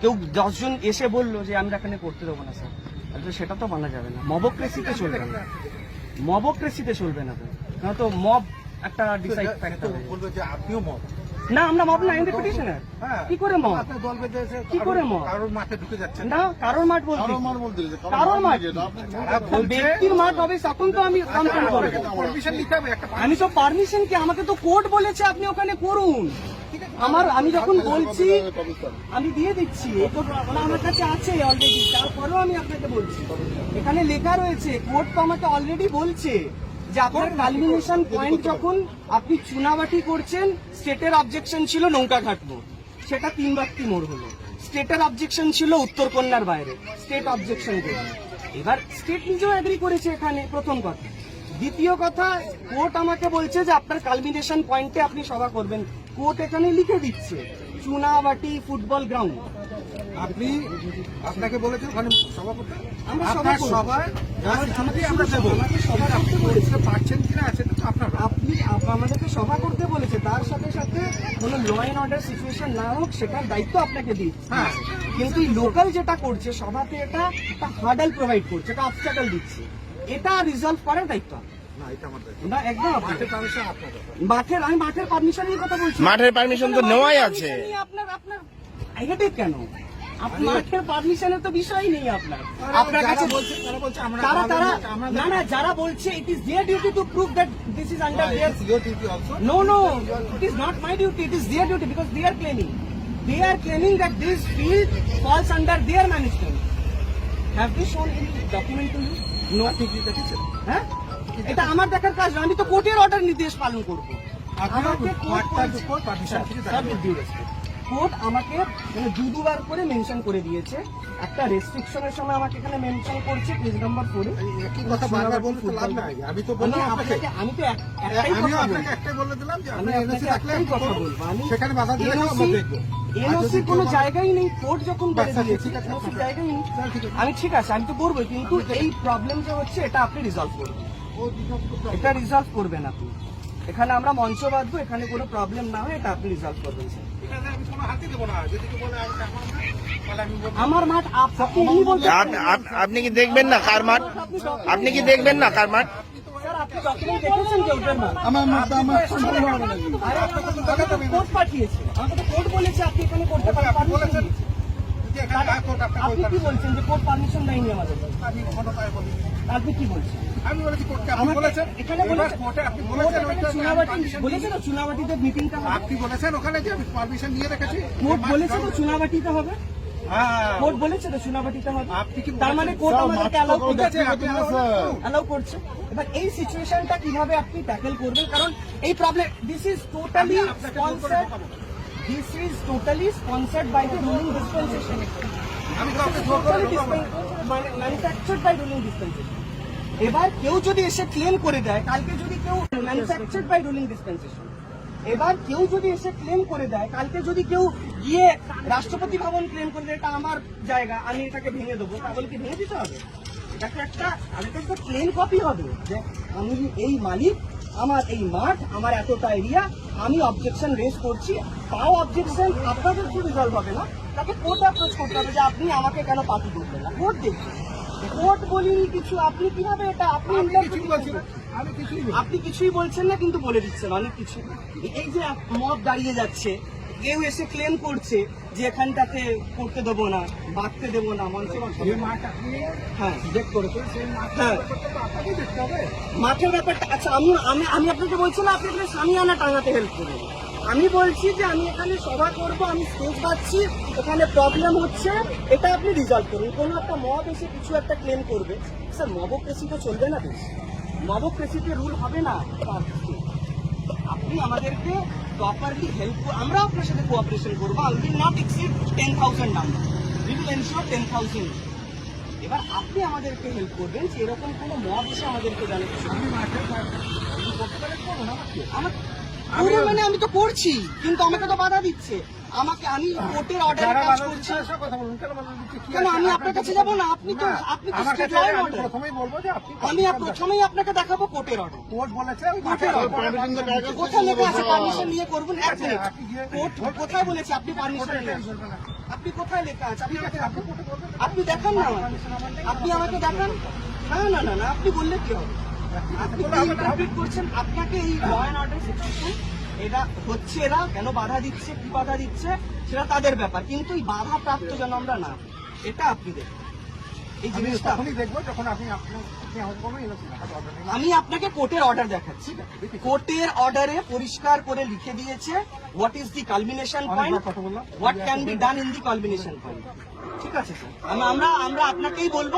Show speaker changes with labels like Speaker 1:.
Speaker 1: কেউ দশজন এসে বলল যে আমরা এখানে করতে দেবো না স্যার। তাহলে সেটা তো মানা যাবে না। মবক্রেসিতে চলবে না। মবক্রেসিতে চলবে না তো। তো মব একটা ডিসাইড ফ্যাক্টর
Speaker 2: বলবে যে আপনিও মত
Speaker 1: না আমরা মব না পিটিশনার
Speaker 2: হ্যাঁ।
Speaker 1: কি করে মব? কি করে মত?
Speaker 2: কারোর মাঠে ঢুকে যাচ্ছেন
Speaker 1: না। কারোর মাঠ বলতে
Speaker 3: কারোর বলতে
Speaker 1: কারোর মাঠ ব্যক্তির মাঠ হবে তখন তো আমি কমপ্লেন করব।
Speaker 2: পারমিশন নিতে হবে একটা
Speaker 1: আমি তো পারমিশন কি? আমাকে তো কোর্ট বলেছে আপনি ওখানে করুন। আমার আমি যখন বলছি আমি দিয়ে দিচ্ছি আমার কাছে আছে অলরেডি তারপরেও আমি আপনাকে বলছি। এখানে লেখা রয়েছে কোর্ট তো আমাকে অলরেডি বলছে যে আপনার কালমিনেশন পয়েন্ট যখন আপনি চুনাবাটি করছেন স্টেটের অবজেকশন ছিল নৌকা ঘাটবো। সেটা তিন বাক্তি মোড় হলো। স্টেটের অবজেকশন ছিল উত্তরকন্যার বাইরে। স্টেট অবজেকশন করবে এবার স্টেট নিজেও অ্যাগ্রি করেছে এখানে প্রথম কথা। দ্বিতীয় কথা কোর্ট আমাকে বলছে যে আপনার কালমিনেশন পয়েন্টে আপনি সভা করবেন। কোর্ট এখানে লিখে দিচ্ছে চুনাবাটি ফুটবল গ্রাউন্ড
Speaker 2: আপনি আপনাকে বলেছেন ওখানে সভা করতে
Speaker 1: আমরা।
Speaker 2: সভায় যা
Speaker 1: আমার-
Speaker 2: দেবো
Speaker 1: সভা
Speaker 2: আপনি পারছেন কিনা সেটা তো আপনার
Speaker 1: আপনি আপ- আমাদেরকে সভা করতে বলেছে তার সাথে সাথে কোনো ল অ্যান্ড অর্ডার সিচুয়েশন না হোক সেটার দায়িত্ব আপনাকে দিচ্ছে
Speaker 2: হ্যাঁ।
Speaker 1: কিন্তু এই লোকাল যেটা করছে সভাতে এটা একটা হার্ডাল প্রোভাইড করছে একটা অবস্টাকল দিচ্ছে এটা রিজলভ করার দায়িত্ব আপনার।
Speaker 2: না।
Speaker 1: না
Speaker 2: পারমিশন
Speaker 1: মাঠের আমি মাঠের পারমিশনের কথা বলছি
Speaker 4: মাঠের permission তো নেওয়াই আছে।
Speaker 1: permission আপনার আপনার হেডেক কেন মাঠের পারমিশনের তো বিষয় নেই আপনার আপনার কাছে
Speaker 2: বলছে তারা
Speaker 1: তারা না না যারা বলছে it is their duty to prove that this is under their
Speaker 2: your duty also.
Speaker 1: No, no, it is not my duty. It is their duty because they are claiming. They are claiming that this field falls under their management. Have they shown any document to you? No.
Speaker 2: আপনি
Speaker 1: হ্যাঁ এটা আমার দেখার কাজ না আমি তো কোর্টের অর্ডার নির্দেশ পালন করব। কোর্ট respect, কোর্ট আমাকে মানে দু দুবার করে মেনশন করে দিয়েছে। একটা রেস্ট্রিকশনের সময় আমাকে এখানে মেনশন করছে পেজ নাম্বার ফোরে
Speaker 2: কথা বারবার বলতে লাভ নাই। আমি তো
Speaker 1: আমি
Speaker 2: বললাম আপনাকে
Speaker 1: আমি তো একটাই কথা
Speaker 2: আপনাকে একটাই বলে দিলাম যে
Speaker 1: আমি
Speaker 2: আপনি এনওসি থাকলে আপনি
Speaker 1: কথা বলব। আমি
Speaker 2: সেখানে বাধা দিলে আমরা দেখব।
Speaker 1: এনওসি কোনো
Speaker 2: কেউ-
Speaker 1: জায়গায় নেই কোর্ট যখন বলে
Speaker 2: আচ্ছা,
Speaker 1: দিয়েছে
Speaker 2: ঠিক আছে, আচ্ছা।
Speaker 1: জায়গায় নেই। আমি ঠিক আছে আমি তো করব কিন্তু এই প্রবলেম যে হচ্ছে এটা আপনি রিজলভ করবেন। এটা রিজলভ করবেন আপনি। এখানে আমরা মঞ্চ বাঁধবো এখানে কোনো প্রবলেম না হয় এটা আপনি রিজলভ করবেন স্যার
Speaker 2: এখানে আমি কোনো হাতই দেবো না যদি কেউ বলে আমি আমার না, তাহলে আমি বলব
Speaker 1: আমার মাঠ? আপনি
Speaker 4: কি দেখবেন না কার মাঠ? আপনি কি দেখবেন না কার মাঠ?
Speaker 3: আমার
Speaker 1: পাঠিয়েছে আমাকে কোর্ট বলেছে আপনি এখানে করতে পারেন।
Speaker 2: আপনি
Speaker 1: কি বলছেন যে কোর্ট পারমিশন দেয়নি আমাদের?
Speaker 2: আমি কোনো বলি
Speaker 1: আপনি কি বলছেন?
Speaker 2: আমি বলেছি কোর্টকে আপনি বলেছেন।
Speaker 1: এখানে
Speaker 2: এবার কোর্টে আপনি বলেছেন
Speaker 1: এখানে
Speaker 2: ওইটা আমি
Speaker 1: চুনাবাটি
Speaker 2: permission
Speaker 1: চুনাবাটিতে মিটিংটা হবে।
Speaker 2: আপনি বলেছেন ওখানে যে পারমিশন নিয়ে রেখেছি।
Speaker 1: কোর্ট বলেছে তো চুনাবাটিতে হবে?
Speaker 2: হ্যাঁ।
Speaker 1: কোর্ট বলেছে তো চুনাবাটিতে হবে? তার মানে কোর্ট আমাদেরকে অ্যালাউ করছে। অ্যালাউ করছে। এবার এই সিচুয়েশনটা কীভাবে আপনি ট্যাকেল করবেন? কারণ এই problem this is totally sponsored. This is totally sponsored by the ruling dispensation. Manufactured by ruling dispensation এবার কেউ যদি এসে ক্লেম করে দেয় কালকে যদি কেউ ম্যানুফ্যাকচার্ড বাই রুলিং ডিসপেন্সেশন এবার কেউ যদি এসে ক্লেম করে দেয় কালকে যদি কেউ গিয়ে রাষ্ট্রপতি ভবন ক্লেম করে দেয় এটা আমার জায়গা আমি এটাকে ভেঙে দেবো। তাহলে কি ভেঙে দিতে হবে? এটাকে একটা আমি তো একটা ক্লেম কপি হবে যে আমি এই মালিক আমার এই মাঠ আমার এতটা এরিয়া আমি অবজেকশন রেজ করছি তাও অবজেকশন আপনাদের তো রিজলভ হবে না। তাকে কোর্ট অ্যাপ্রোচ করতে হবে যে আপনি আমাকে কেন পাতি করবেন না? কোর্ট দেখবেন কোর্ট বলিনি কিছু আপনি কীভাবে এটা আপনি। আপনি কিছুই বলছেন না কিন্তু বলে দিচ্ছেন অনেক কিছু। এই যে মদ দাঁড়িয়ে যাচ্ছে কেউ এসে ক্লেম করছে যে এখানটাতে করতে দেবো না বাঁধতে দেবো না মঞ্চ হ্যাঁ। হ্যাঁ। মাঠের ব্যাপারটা আচ্ছা আমি আমি আমি আপনাকে বলছি না আপনি এখানে সামিয়ানা টাঙাতে হেল্প করবেন আমি বলছি যে আমি এখানে সভা করব আমি স্টেজ পাচ্ছি এখানে প্রবলেম হচ্ছে এটা আপনি রিজলভ করুন। কোনো একটা মব এসে কিছু একটা ক্লেম করবে। স্যার মবক্রেসি তো চলবে না বেশ। মবক্রেসিতে রুল হবে না। আপনি আমাদেরকে প্রপারলি হেল্প আমরা আপনার সাথে কোঅপারেশন করব। I will not exceed ten thousand number we will ensure ten thousand এবার আপনি আমাদেরকে হেল্প করবেন যে এরকম কোনো মব এসে আমাদেরকে জানে
Speaker 2: আমি মাঠে করতে পারেন করব না আমাকে?
Speaker 1: আমার মানে আমি তো করছি কিন্তু আমাকে তো বাধা দিচ্ছে। আমাকে আমি কোর্টের অর্ডারে কাজ করছি।
Speaker 2: কথা বলুন। কেন?
Speaker 1: আমি আপনার কাছে যাব না? আপনি তো আপনি তো স্টেট
Speaker 2: কাছে
Speaker 1: অর্ডার
Speaker 2: প্রথমেই বলব যে আপনি
Speaker 1: আমি প্রথমেই আপনাকে দেখাবো কোর্টের অর্ডার
Speaker 2: কোর্ট বলেছে আমি
Speaker 1: কোর্টের।
Speaker 2: পারমিশন
Speaker 1: কোথায় লেখা আছে? পারমিশন নিয়ে করবেন? এক মিনিট। কোর্ট কোথায় বলেছে? আপনি পারমিশন নিয়ে আপনি কোথায় লেখা আছে? আপনি দেখান। আপনি দেখান না আপনি আমাকে দেখান। না না না না আপনি বললে কি হবে? আপনি ইন্টারপ্রিট করছেন। আপনাকে এই ল অ্যান্ড অর্ডার সিচুয়েশন এটা হচ্ছে এরা কেন বাধা দিচ্ছে কি বাধা দিচ্ছে সেটা তাদের ব্যাপার। কিন্তু এই বাধা প্রাপ্ত যেন আমরা না এটা আপনি দেখুন। এই
Speaker 2: আমি
Speaker 1: জিনিসটা
Speaker 2: দেখব যখন আপনি ইয়ে।
Speaker 1: আমি আপনাকে কোর্টের অর্ডার দেখাচ্ছি। কোর্টের অর্ডারে পরিষ্কার করে লিখে দিয়েছে what is the culmination point what can be done in the culmination point ঠিক আছে স্যার আমরা আমরা আপনাকেই বলব